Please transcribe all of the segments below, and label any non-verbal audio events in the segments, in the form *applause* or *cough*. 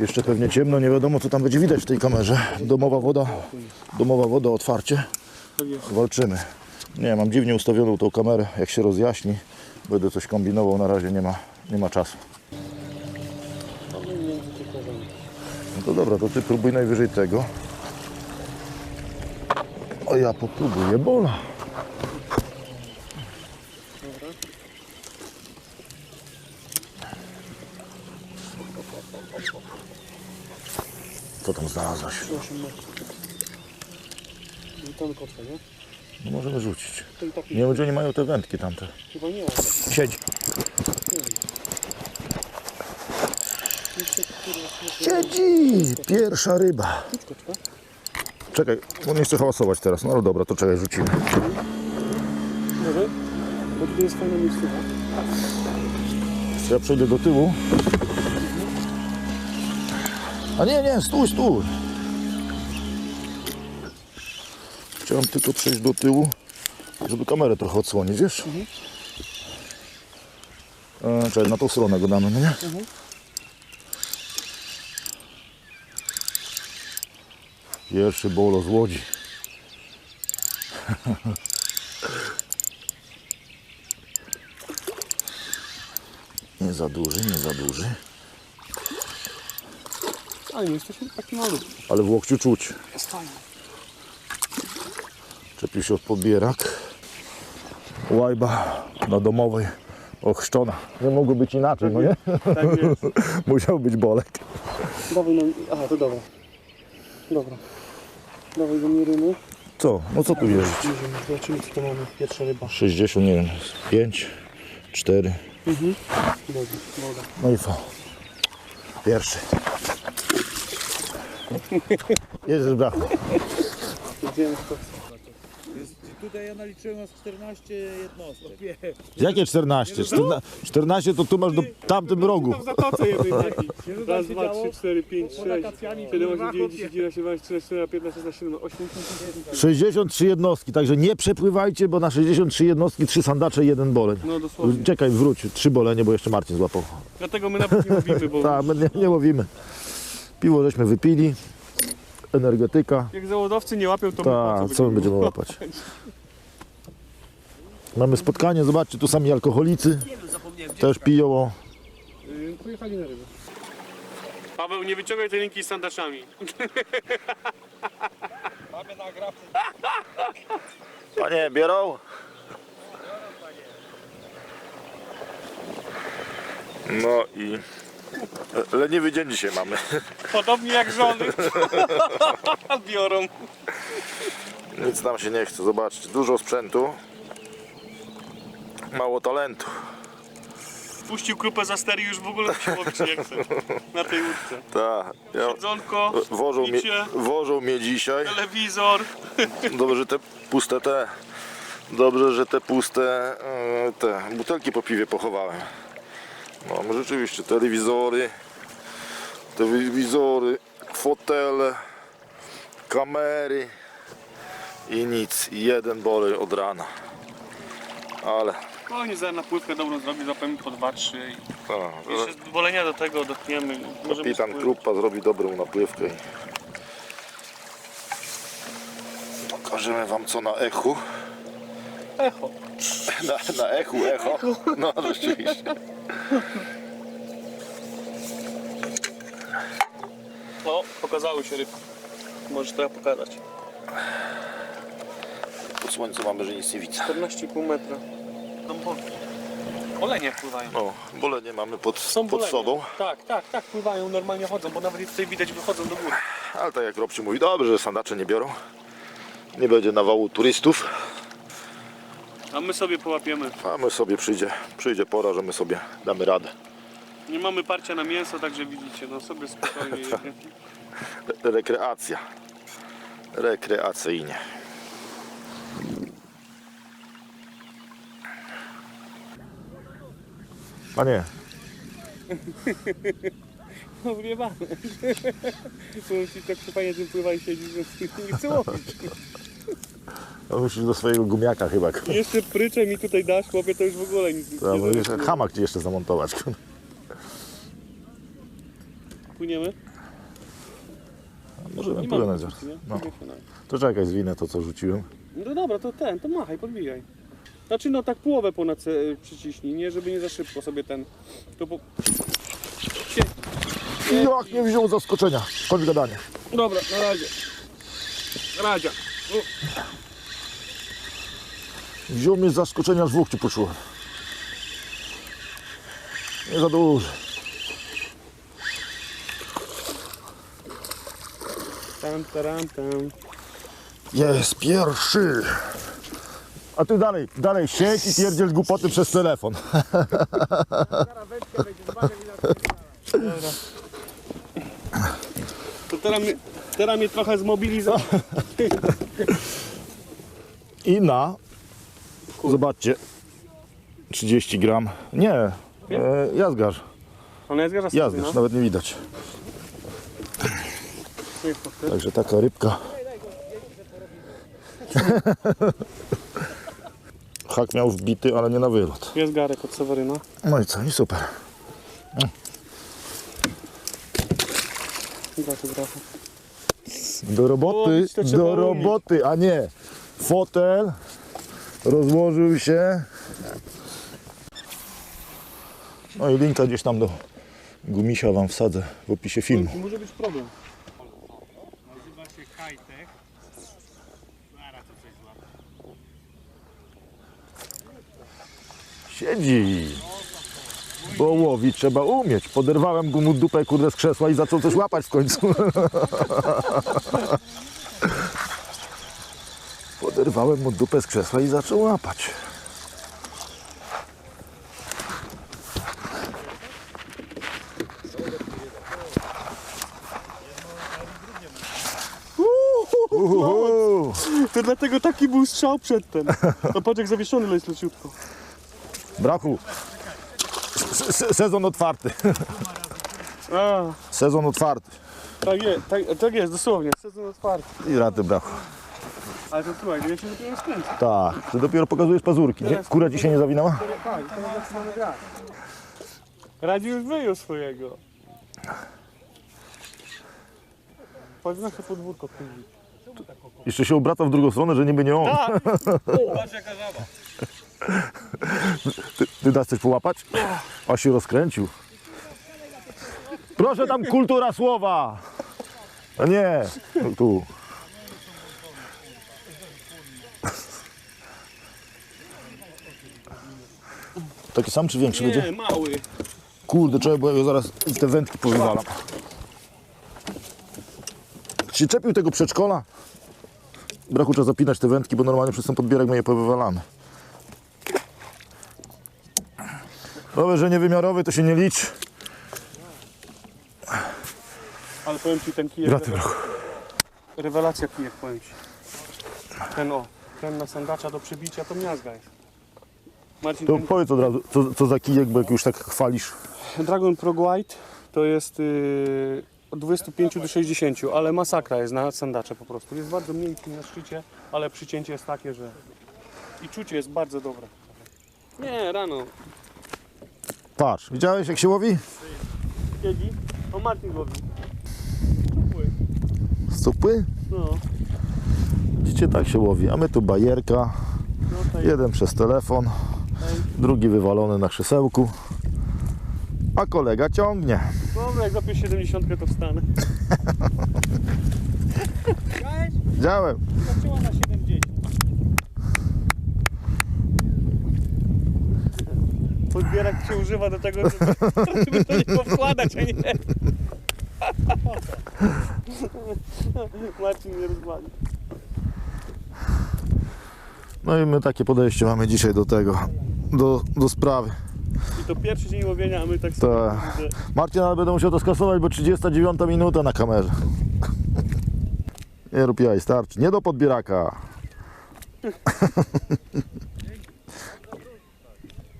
Jeszcze pewnie ciemno, nie wiadomo co tam będzie widać w tej kamerze. Domowa woda, domowa woda, otwarcie. Walczymy. Nie, mam dziwnie ustawioną tą kamerę, jak się rozjaśni. Będę coś kombinował, na razie nie ma, nie ma czasu. No to dobra, to ty próbuj najwyżej tego. O ja popróbuję bola. Co tam znalazłeś? 8 metrów. I tam kotwę, nie? No możemy rzucić. To i tak Nie wiem, gdzie oni mają te wędki tamte. chyba nie. Siedź. Jeszcze kurwa, Siedzi! Pierwsza ryba. rzuć kotwę. Czekaj, on nie chce hałasować teraz. No ale dobra, to czekaj, rzucimy. Może? Bo tutaj jest fajna miejscówka. Ja przejdę do tyłu. A nie, nie, stój, stój. Chciałem tylko przejść do tyłu, żeby kamerę trochę odsłonić, wiesz? E, czekaj, na tą stronę go damy, no nie? Pierwszy bolo z Łodzi. *laughs* Nie za duży, nie za duży, Jesteśmy taki malutki. ale w łokciu czuć. Jest fajny. Czepił się od podbierak. Łajba na domowej ochrzczona. Nie mogło być inaczej, no nie? Tak jest. *laughs* Musiał być bolek. Dawaj nam... Aha, to dobra. Dobra. Dawaj go mierzymy. Co? No co tu jest? Zobaczymy co to mamy. Pierwsza ryba. 60, nie wiem, 5, 4. Dobra, woda. No i co? Pierwszy. W to. Tutaj ja naliczyłem nas 14 jednostek. Jakie 14? 14, 14 to tu masz do tamtym rogu. W zatoce jednej taki. Raz, dwa, trzy, cztery, pięć, sześć, siedem, osiem, dziewięć, dziesięć, jedenaście, dwanaście, trzynaście, czternaście, piętnaście, szesnaście, siedemnaście, osiemnaście. 63 jednostki, także nie przepływajcie, bo na 63 jednostki trzy sandacze i jeden boleń. No dosłownie. Czekaj, wróć, trzy bolenie, bo jeszcze Marcin złapał. Dlatego my nawet nie mówimy, bo *laughs* Tak, my nie, nie łowimy. Piwo żeśmy wypili, energetyka. jak zawodowcy nie łapią, to my po Tak, co my będziemy łapać? Mamy spotkanie, zobaczcie, tu sami alkoholicy też piją. o. Pojechali na rybę. Paweł, nie wyciągaj tej linki z sandaczami. Panie, bierą? No i leniwy dzień dzisiaj mamy. Podobnie jak żony. *laughs* Biorą. Nic nam się nie chce, zobaczcie, dużo sprzętu, mało talentu. Puścił krupę za stery już w ogóle się łowić nie chce. Na tej łódce. Tak, ja, Jedzonko, wożą, mnie, picie, wożą mnie dzisiaj. telewizor. Dobrze, że te puste te. Dobrze, że te puste e, te butelki po piwie pochowałem. No no rzeczywiście, telewizory, telewizory, fotele, kamery i nic. I jeden bolej od rana. Ale No za na pływkę dobrą zrobi, zapewne po 2-3 i jeszcze z bolenia do tego dotkniemy. Możemy kapitan spływać. Krupa zrobi dobrą napływkę. i Pokażemy wam co na echu. Echo. Na, na echu, echo. No rzeczywiście. No, pokazały się rybki. Możesz teraz pokazać. Po słońcu mamy, że nic nie widzę. 14,5 metra. Bo... Olenie pływają. No, bolenie mamy pod, Są pod bolenie. sobą. Tak, tak, tak, pływają, normalnie chodzą, bo nawet tutaj widać wychodzą do góry. Ale tak jak Robci mówi, dobrze, że sandacze nie biorą. Nie będzie nawału turystów. A my sobie połapiemy. A my sobie przyjdzie, przyjdzie pora, że my sobie damy radę. Nie mamy parcia na mięso, także widzicie, no sobie spokojnie. Re- *laughs* rekreacja. Rekreacyjnie. Panie, *laughs* No wjebane. *laughs* Powiem ci, tak fajnie tym pływa i siedzi, że nie chce łowić. No musisz do swojego gumiaka chyba. Jeszcze pryczę mi tutaj dasz, chłopie, to już w ogóle nic nie To musisz zrobię. hamak ci jeszcze zamontować. Płyniemy? Możemy Nie płynąć. nie? No. To czekaj, zwinę to co rzuciłem. No dobra, to ten, to machaj, podbijaj. Znaczy no tak połowę ponad ce- przyciśnij, nie? Żeby nie za szybko sobie ten... To po... Jak nie wziął zaskoczenia. Chodź gadanie. Dobra, na razie. Radzia. Wziął mnie z zaskoczenia z dwóch ci poczułem. Nie za duży. Tam, taram, tam. Jest pierwszy. A ty dalej, dalej siedź i pierdziel głupoty przez telefon. *laughs* To teraz teraz mnie trochę zmobilizował. *laughs* I na, zobaczcie, 30 gram. Nie, e, jazgarz. Ona jest garza Jazgarz, nawet nie widać. Także taka rybka. *laughs* Hak miał wbity, ale nie na wylot. Jest garek od Seweryna. No i co, i super. Do roboty, O, to trzeba do umieć. roboty, a nie fotel rozłożył się. No i linka gdzieś tam do gumisia wam wsadzę w opisie filmu. To może być problem. Siedzi. Bo łowić trzeba umieć. Poderwałem mu dupę kurde z krzesła i zaczął coś łapać w końcu. *laughs* Poderwałem mu dupę z krzesła i zaczął łapać. Uhu. To dlatego taki był strzał przedtem. To patrz jak zawieszony jest leciutko. Brachu. Se- se- Sezon otwarty. A, Sezon otwarty. tak jest, tak, tak jest, dosłownie. Sezon otwarty. I raty brachu. Ale to słuchaj, ja się dopiero skręcę. Tak, ty dopiero pokazujesz pazurki, nie? Kura ci się nie zawinęła? Tak, grać. Radzi już wyjął swojego. Chodź na podwórko później. Jeszcze się obraca w drugą stronę, że niby nie on. Patrz jaka żaba. *laughs* Ty, ty dasz coś połapać? A się rozkręcił. Proszę tam kultura słowa. A nie, no tu. Taki sam czy większy będzie? Nie, mały. Kurde, ja go zaraz te wędki powywalam. Się czepił tego przedszkola? Braku trzeba zapinać te wędki, bo normalnie przez ten podbierak my je powywalamy. Dobra, że niewymiarowy to się nie liczy. Ale powiem ci, ten kijek, Graty, brachu. rewelacja kijek, powiem ci. Ten o, ten na sandacza do przebicia to miazga jest. Marcin, To ten powiedz od razu, co, co za kijek, bo jak już tak chwalisz. Dragon Pro White to jest yy, od 25 do 60, ale masakra jest na sandacze po prostu. Jest bardzo miękki na szczycie, ale przycięcie jest takie, że... I czucie jest bardzo dobre. Nie, rano. Patrz, widziałeś jak się łowi? Siedzi. O, Martin łowi. Z cupy? No, Widzicie, tak się łowi. A my tu bajerka. no tutaj Jeden przez telefon, drugi wywalony na krzesełku. A kolega ciągnie. Dobra, jak zapisz 70 to wstanę. *laughs* Widziałem. Zaczęła na 70. Podbierak się używa do tego, żeby, to nie powkładać, a nie... *laughs* Marcin mnie rozwali. No i my takie podejście mamy dzisiaj do tego, do, do sprawy. I to pierwszy dzień łowienia, a my tak sobie... Że- Marcin, ale będę musiał to skasować, bo 39 minuta na kamerze. Nie rób jaj, starczy. Nie do podbieraka. *laughs*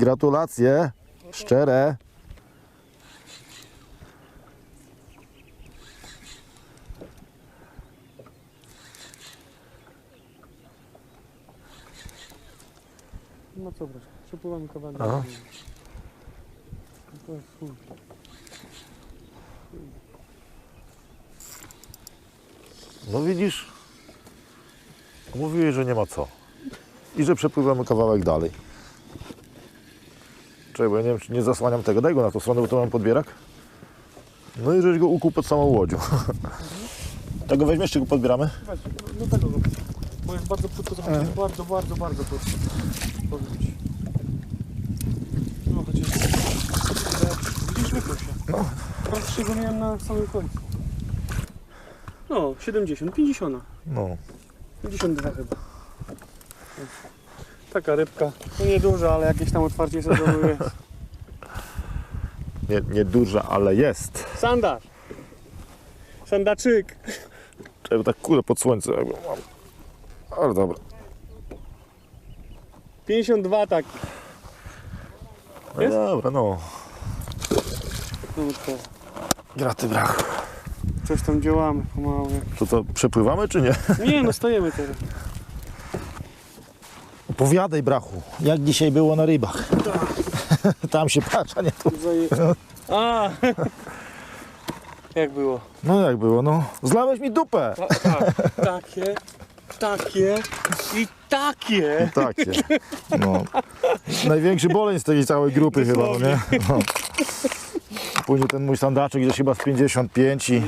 Gratulacje. Szczere. No co, proszę, przepływamy kawałek. Aha. To jest chuj. No widzisz? Mówiłeś, że nie ma co. I że przepływamy kawałek dalej. Czekaj, bo ja nie wiem, czy nie zasłaniam tego. Daj go na tą stronę, bo to mam podbierak. No i żeś go ukuł pod samą łodzią. *laughs* tego weźmiesz, czy go podbieramy? Weź, no tego go. Bo jest bardzo płytko, to jest bardzo, bardzo, bardzo ci. No chociaż... Widzisz, wypluł się. No. Praktycznie go miałem na samym końcu. No, 70, 50. No. 52 chyba. Taka rybka. No nieduża, ale jakieś tam otwarcie sezonowe jest. Nie, nie duża, ale jest. Sandaż. Sandaczyk. Czekaj, bo tak kulę pod słońce jakby mam. Ale dobra. 52 tak. No Jest? dobra, no. To Graty brach. coś tam działamy pomału. To co, przepływamy czy nie? Nie, no stajemy teraz. Opowiadaj brachu, jak dzisiaj było na rybach. *laughs* Tam się patrz, a nie tu. A! *laughs* Jak było? No jak było, no. Zlałeś mi dupę. A, tak, takie, takie i takie. Takie. No. Największy boleń z tej całej grupy chyba, no nie? No. Później ten mój sandaczek gdzieś chyba z 55 i,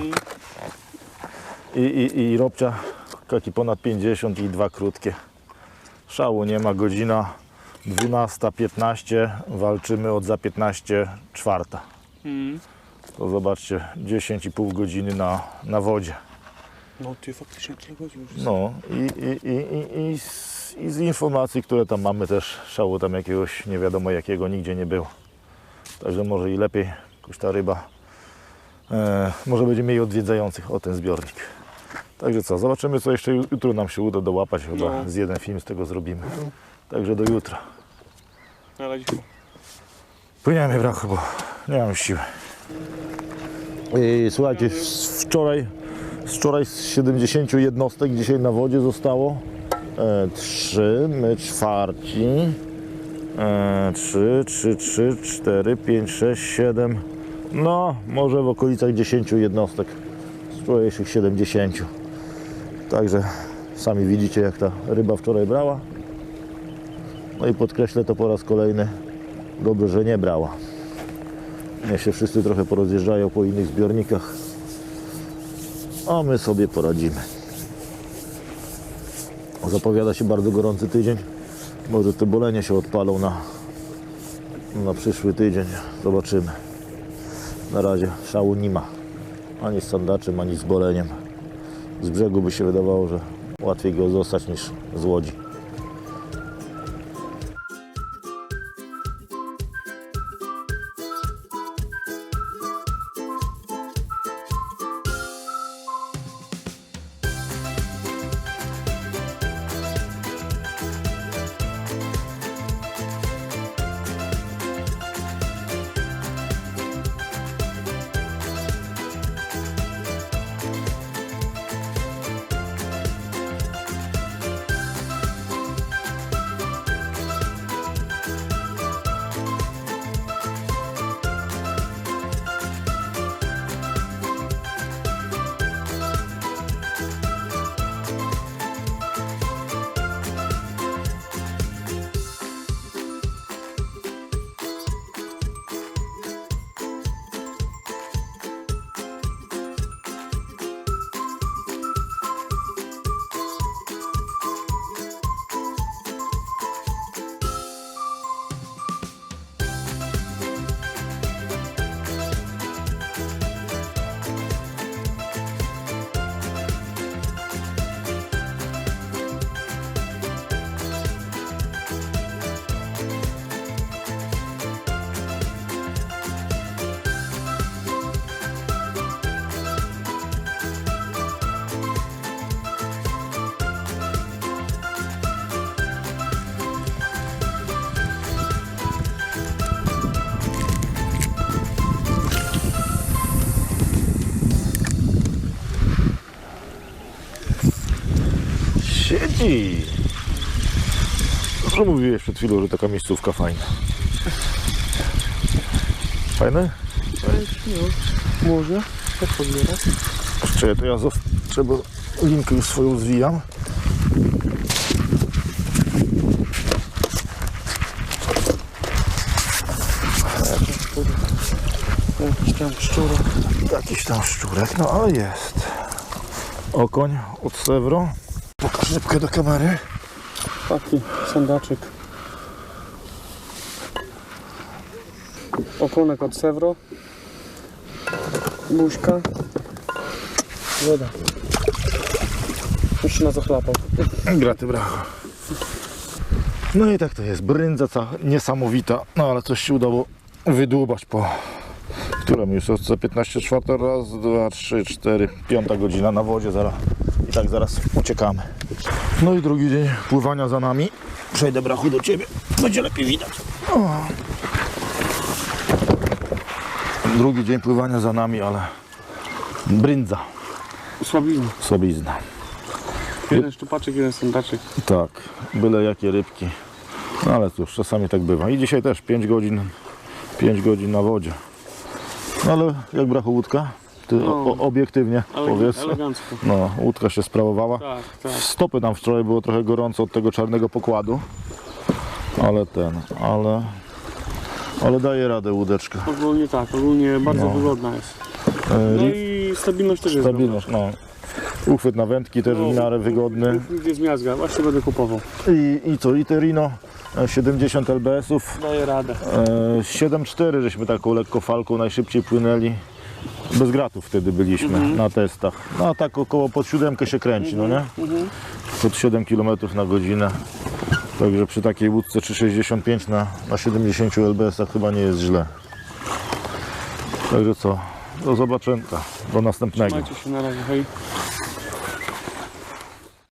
i, i, i robcia taki ponad 50 i dwa krótkie. Szału nie ma, godzina 12.15, walczymy od za 15 czwarta. Mm. To zobaczcie, 10,5 godziny na, na wodzie. No ty faktycznie tyle godzin już. No i, i, i, i, i, z, i z informacji, które tam mamy też szału tam jakiegoś nie wiadomo jakiego nigdzie nie było. Także może i lepiej jakoś ta ryba, e, może będzie mniej odwiedzających o ten zbiornik. Także co, zobaczymy co jeszcze jutro nam się uda dołapać, chyba No. z jeden film z tego zrobimy. Także do jutra. Ale dzisiaj Płyniemy brachu, bo nie mam siły. I słuchajcie, wczoraj, z wczoraj z 70 jednostek dzisiaj na wodzie zostało e, 3, my czwarci, e, 3, 3, 3, 4, 5, 6, 7, no może w okolicach 10 jednostek z wczorajszych 70. Także sami widzicie jak ta ryba wczoraj brała. No i podkreślę to po raz kolejny, Dobrze, że nie brała. Niech się wszyscy trochę porozjeżdżają po innych zbiornikach. A my sobie poradzimy. Zapowiada się bardzo gorący tydzień. Może te bolenie się odpalą na, na przyszły tydzień. Zobaczymy. Na razie szału nie ma. Ani z sandaczem, ani z boleniem. Z brzegu by się wydawało, że łatwiej go zostać niż z łodzi. Mówiłeś przed chwilą, że taka miejscówka fajna. Fajne? no, może tak podbierać. Jeszcze to ja bo linkę już swoją zwijam. Jakiś tam szczurek. Jakiś tam szczurek, no ale jest. Okoń od Sevro. Pokaż rybkę do kamery. Taki sandaczek. Okonek od Sevro. Buźka. Woda. Już się na zachlapał. Graty brawo. No i tak to jest. Bryndza ca- niesamowita. No ale coś się udało wydłubać po... Którym już jest co 15 czwarta? Raz, dwa, trzy, cztery, piąta godzina na wodzie zaraz. I tak zaraz uciekamy. No i drugi dzień pływania za nami. Przejdę brachu do ciebie. Będzie lepiej widać. O. Drugi dzień pływania za nami, ale bryndza, Słabizna. słabizna. Jeden szczupaczek, jeden sandaczek. Tak, byle jakie rybki. No ale cóż, czasami tak bywa. I dzisiaj też 5 godzin, 5 godzin na wodzie. No ale jak brachu łódka? Ty No. o, obiektywnie powiedz. elegancko. No, łódka się sprawowała. Tak, tak. Stopy nam wczoraj było trochę gorąco od tego czarnego pokładu. Ale ten, ale... Ale daje radę łódeczka. Ogólnie tak, ogólnie bardzo No. wygodna jest. E, No i stabilność też jest Stabilność, no. Uchwyt na wędki też w miarę wygodny. Z miazga, właśnie będę kupował. I, i co, i te Rino e, 70 lbs-ów. Daję radę. E, 7-4 żeśmy taką lekko falką najszybciej płynęli. Bez gratów wtedy byliśmy na testach. No a tak około pod siódemkę się kręci, no nie? Pod 7 km na godzinę. Także przy takiej łódce 3,65 na, na 70 lbs chyba nie jest źle. Także co? Do zobaczenia. Do następnego. Trzymajcie się na razie, hej.